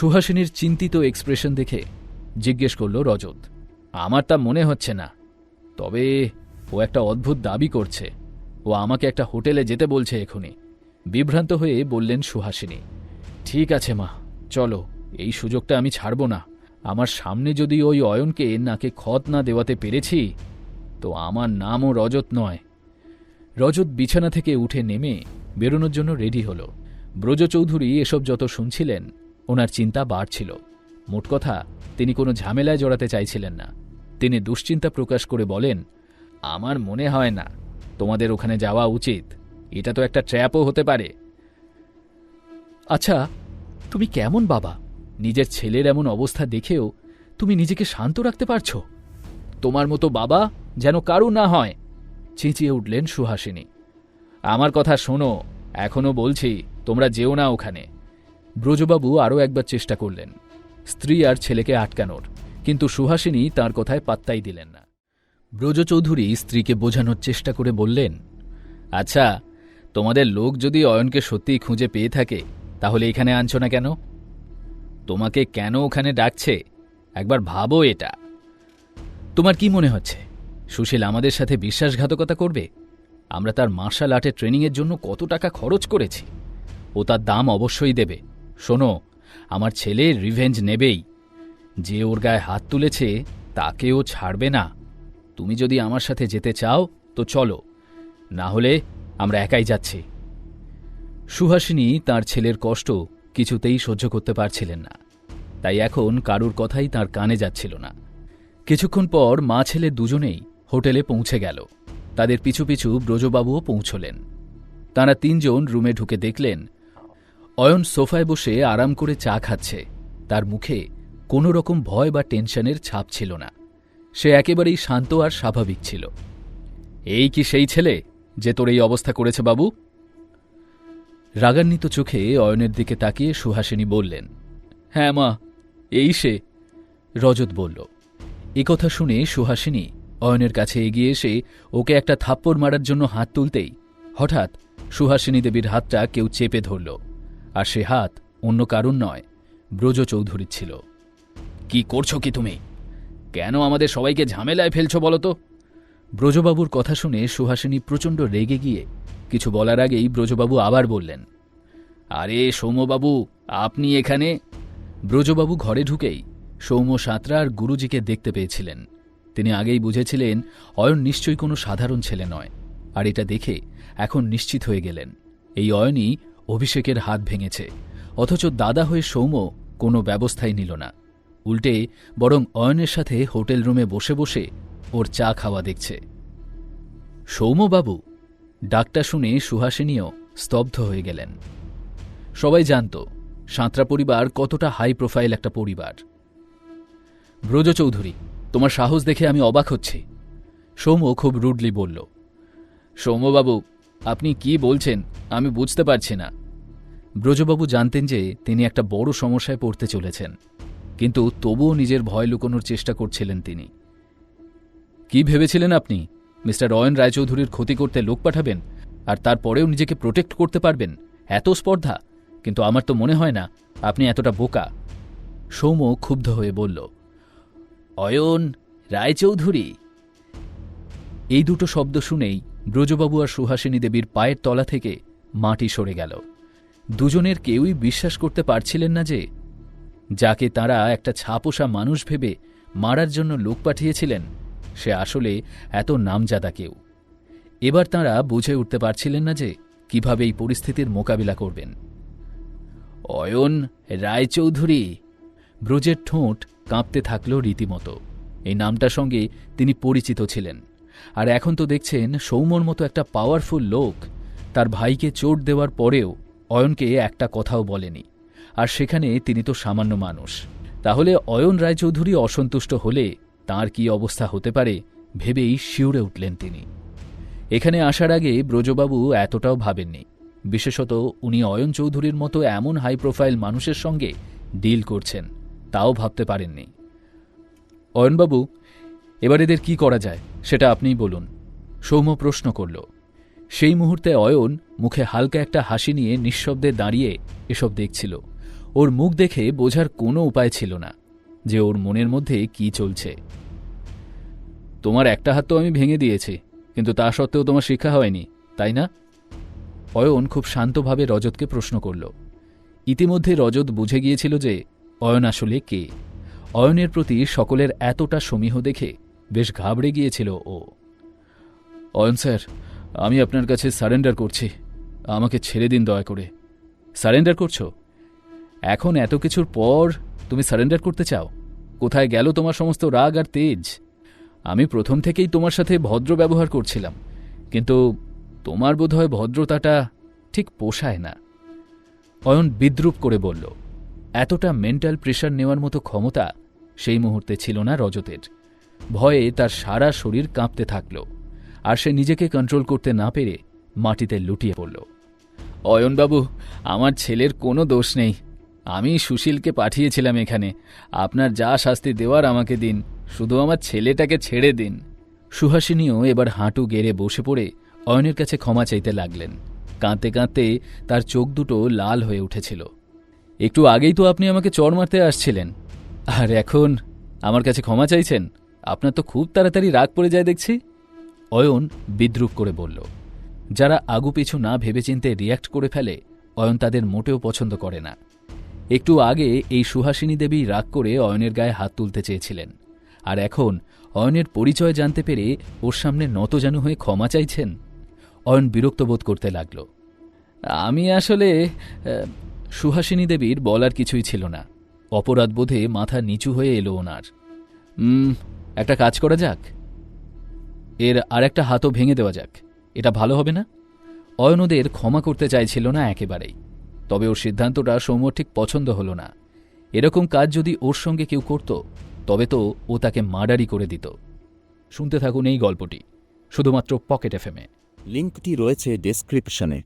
সুহাসিনীর চিন্তিত এক্সপ্রেশন দেখে জিজ্ঞেস করল রজত, আমার তা মনে হচ্ছে না। তবে ও একটা অদ্ভুত দাবি করছে। ও আমাকে একটা হোটেলে যেতে বলছে এখনই। বিভ্রান্ত হয়ে বললেন সুহাসিনী, ঠিক আছে মা, চলো, এই সুযোগটা আমি ছাড়ব না। আমার সামনে যদি ওই অয়নকে নাকে খত না দেওয়াতে পেরেছি, তো আমার নামও রজত নয়। রজত বিছানা থেকে উঠে নেমে বেরোনোর জন্য রেডি হল। ব্রজ চৌধুরী এসব যত শুনছিলেন ওনার চিন্তা বাড়ছিল। মোট কথা, তিনি কোনো ঝামেলায় জড়াতে চাইছিলেন না। তিনি দুশ্চিন্তা প্রকাশ করে বলেন, আমার মনে হয় না, তোমাদের ওখানে যাওয়া উচিত। এটা তো একটা ট্র্যাপও হতে পারে। আচ্ছা তুমি কেমন বাবা? নিজের ছেলের এমন অবস্থা দেখেও তুমি নিজেকে শান্ত রাখতে পারছ? তোমার মতো বাবা যেন কারু না হয়, চেঁচিয়ে উঠলেন সুহাসিনী। আমার কথা শোনো এখনও বলছি, তোমরা যেও না ওখানে। ব্রজবাবু আরও একবার চেষ্টা করলেন। স্ত্রী আর ছেলেকে আটকানোর, কিন্তু সুহাসিনী তার কথায় পাত্তাই দিলেন না। ব্রজ চৌধুরী স্ত্রীকে বোঝানোর চেষ্টা করে বললেন আচ্ছা তোমাদের লোক যদি অয়নকে সত্যিই খুঁজে পেয়ে থাকে, তাহলে এখানে আনছো না কেন? তোমাকে কেন ওখানে ডাকছে? একবার ভাবো এটা। তোমার কি মনে হচ্ছে? সুশীল আমাদের সাথে বিশ্বাসঘাতকতা করবে? আমরা তার মার্শাল আর্টের ট্রেনিংয়ের জন্য কত টাকা খরচ করেছি? ও তার দাম অবশ্যই দেবে। শোনো, আমার ছেলে রিভেঞ্জ নেবেই। যে ওর গায়ে হাত তুলেছে তাকেও ছাড়বে না। তুমি যদি আমার সাথে যেতে চাও, তো চলো। না হলে আমরা একাই যাচ্ছি। সুহাসিনী তার ছেলের কষ্ট কিছুতেই সহ্য করতে পারছিলেন না। তাই এখন কারুর কথাই তার কানে যাচ্ছিল না। কিছুক্ষণ পর মা ছেলে দুজনেই হোটেলে পৌঁছে গেল। তাদের পিছু পিছু ব্রজবাবুও পৌঁছলেন। তারা তিনজন রুমে ঢুকে দেখলেন অয়ন সোফায় বসে আরাম করে চা খাচ্ছে। তার মুখে কোনো রকম ভয় বা টেনশনের ছাপ ছিল না। সে একেবারেই শান্ত আর স্বাভাবিক ছিল। এই কি সেই ছেলে যে তোর এই অবস্থা করেছে, বাবু? রাগান্বিত চোখে অয়নের দিকে তাকিয়ে সুহাসিনী বললেন হ্যাঁ মা, এই সে। রজত বলল। এ কথা শুনে সুহাসিনী অয়নের কাছে এগিয়ে এসে ওকে একটা থাপ্পড় মারার জন্য হাত তুলতেই হঠাৎ সুহাসিনী দেবীর হাতটা কেউ চেপে ধরল। আর সে হাত অন্য কারণ নয় ব্রজ চৌধুরীর ছিল। কি করছ কি তুমি? কেন আমাদের সবাইকে ঝামেলায় ফেলছো বলো তো? ব্রজবাবুর কথা শুনে সুহাসিনী প্রচণ্ড রেগে গিয়ে কিছু বলার আগেই ব্রজবাবু আবার বললেন, আরে সৌম্যবাবু, আপনি এখানে? ব্রজবাবু ঘরে ঢুকেই সৌম্য সাঁতরা আর গুরুজিকে দেখতে পেয়েছিলেন। তিনি আগেই বুঝেছিলেন, অয়ন নিশ্চয়ই কোনো সাধারণ ছেলে নয়, আর এটা দেখে এখন নিশ্চিত হয়ে গেলেন। এই অয়নই অভিষেকের হাত ভেঙেছে। অথচ দাদা হয়ে সৌম্য কোনো ব্যবস্থাই নিল না। উল্টে বরং অয়নের সাথে হোটেল রুমে বসে বসে ওর চা খাওয়া দেখছে। সৌম্যবাবু, ডাকটা শুনে সুহাসিনীও স্তব্ধ হয়ে গেলেন। সবাই জানত, সাঁতরা পরিবার কতটা হাই প্রোফাইল একটা পরিবার। ব্রজ চৌধুরী তোমার সাহস দেখে আমি অবাক হচ্ছি। সৌম্য খুব রুডলি বলল, সৌম্যবাবু, আপনি কি বলছেন? আমি বুঝতে পারছি না। ব্রজবাবু জানতেন যে তিনি একটা বড় সমস্যায় পড়তে চলেছেন, কিন্তু তবুও নিজের ভয় লুকোনোর চেষ্টা করছিলেন তিনি। কি ভেবেছিলেন আপনি? মিস্টার অয়ন রায়চৌধুরীর ক্ষতি করতে লোক পাঠাবেন আর তারপরেও নিজেকে প্রোটেক্ট করতে পারবেন? এত স্পর্ধা! কিন্তু আমার তো মনে হয় না আপনি এতটা বোকা। সৌম্য ক্ষুব্ধ হয়ে বলল, অয়ন রায়চৌধুরী! এই দুটো শব্দ শুনেই ব্রজবাবু আর সুহাসিনী দেবীর পায়ের তলা থেকে মাটি সরে গেল। দুজনের কেউই বিশ্বাস করতে পারছিলেন না যে, যাকে তারা একটা ছাপোষা মানুষ ভেবে মারার জন্য লোক পাঠিয়েছিলেন, সে আসলে এত নামজাদা কেউ। এবার তাঁরা বুঝে উঠতে পারছিলেন না যে, কীভাবে এই পরিস্থিতির মোকাবিলা করবেন। অয়ন রায়চৌধুরী, ব্রজের ঠোঁট কাঁপতে থাকল রীতিমতো। এই নামটার সঙ্গে তিনি পরিচিত ছিলেন। আর এখন তো দেখছেন সৌমর মতো একটা পাওয়ারফুল লোক তার ভাইকে চোট দেওয়ার পরেও অয়নকে একটা কথাও বলেনি। আর সেখানে তিনি তো সামান্য মানুষ। তাহলে অয়ন রায়চৌধুরী অসন্তুষ্ট হলে তার কি অবস্থা হতে পারে ভেবেই শিউরে উঠলেন তিনি। এখানে আসার আগে ব্রজবাবু এতটাও ভাবেননি। বিশেষত উনি অয়ন চৌধুরীর মতো এমন হাই প্রোফাইল মানুষের সঙ্গে ডিল করছেন, তাও ভাবতে পারেননি। অয়নবাবু, এবার এদের কি করা যায়, সেটা আপনিই বলুন। সৌম্য প্রশ্ন করল। সেই মুহূর্তে অয়ন মুখে হালকা একটা হাসি নিয়ে নিঃশব্দে দাঁড়িয়ে এসব দেখছিল। ওর মুখ দেখে বোঝার কোনো উপায় ছিল না যে ওর মনের মধ্যে কি চলছে। তোমার একটা হাত তো আমি ভেঙে দিয়েছি, কিন্তু তা সত্ত্বেও তোমার শিক্ষা হয়নি, তাই না? অয়ন খুব শান্তভাবে রজতকে প্রশ্ন করল। ইতিমধ্যে রজত বুঝে গিয়েছিল যে অয়ন আসলে কে। অয়নের প্রতি সকলের এতটা সমীহ দেখে বেশ ঘাবড়ে গিয়েছিল ও। অয়ন স্যার আমি আপনার কাছে সারেন্ডার করছি। আমাকে ছেড়ে দিন দয়া করে। সারেন্ডার করছ? এখন এত কিছুর পর তুমি সারেন্ডার করতে চাও? কোথায় গেল তোমার সমস্ত রাগ আর তেজ? আমি প্রথম থেকেই তোমার সাথে ভদ্র ব্যবহার করছিলাম, কিন্তু তোমার বোধহয় ভদ্রতাটা ঠিক পোষায় না। অয়ন বিদ্রুপ করে বলল, এতটা মেন্টাল প্রেশার নেওয়ার মতো ক্ষমতা সেই মুহূর্তে ছিল না রজতের। ভয়ে তার সারা শরীর কাঁপতে থাকল। আর সে নিজেকে কন্ট্রোল করতে না পেরে মাটিতে লুটিয়ে পড়ল। অয়নবাবু, আমার ছেলের কোনো দোষ নেই। আমি সুশীলকে পাঠিয়েছিলাম এখানে। আপনার যা শাস্তি দেওয়ার আমাকে দিন। শুধু আমার ছেলেটাকে ছেড়ে দিন। সুহাসিনীও এবার হাঁটু গেড়ে বসে পড়ে অয়নের কাছে ক্ষমা চাইতে লাগলেন। কাঁদতে কাঁদতে তার চোখ দুটো লাল হয়ে উঠেছিল। একটু আগেই তো আপনি আমাকে চড় মারতে আসছিলেন। আর এখন আমার কাছে ক্ষমা চাইছেন? আপনার তো খুব তাড়াতাড়ি রাগ পড়ে যায় দেখছি। অয়ন বিদ্রুপ করে বলল, যারা আগুপিছু না ভেবেচিন্তে রিয়্যাক্ট করে ফেলে, অয়ন তাদের মোটেও পছন্দ করে না। একটু আগে এই সুহাসিনী দেবী রাগ করে অয়নের গায়ে হাত তুলতে চেয়েছিলেন, আর এখন অয়নের পরিচয় জানতে পেরে ওর সামনে নত নতজানু হয়ে ক্ষমা চাইছেন? অয়ন বিরক্ত বোধ করতে লাগল, আমি আসলে সুহাসিনী দেবীর বলার কিছুই ছিল না। অপরাধ বোধে মাথা নিচু হয়ে এলো ওনার। একটা কাজ করা যাক? এর আর একটা হাতও ভেঙে দেওয়া যাক। এটা ভালো হবে না? অয়ন ওদের ক্ষমা করতে চাইছিল না একেবারেই। তবে ওর সিদ্ধান্তটা সৌম্য ঠিক পছন্দ হল না। এরকম কাজ যদি ওর সঙ্গে কেউ করত, তবে তো ও তাকে মার্ডারি করে দিত। শুনতে থাকুন এই গল্পটি, শুধুমাত্র পকেট এফএমে লিঙ্কটি রয়েছে ডেসক্রিপশনে।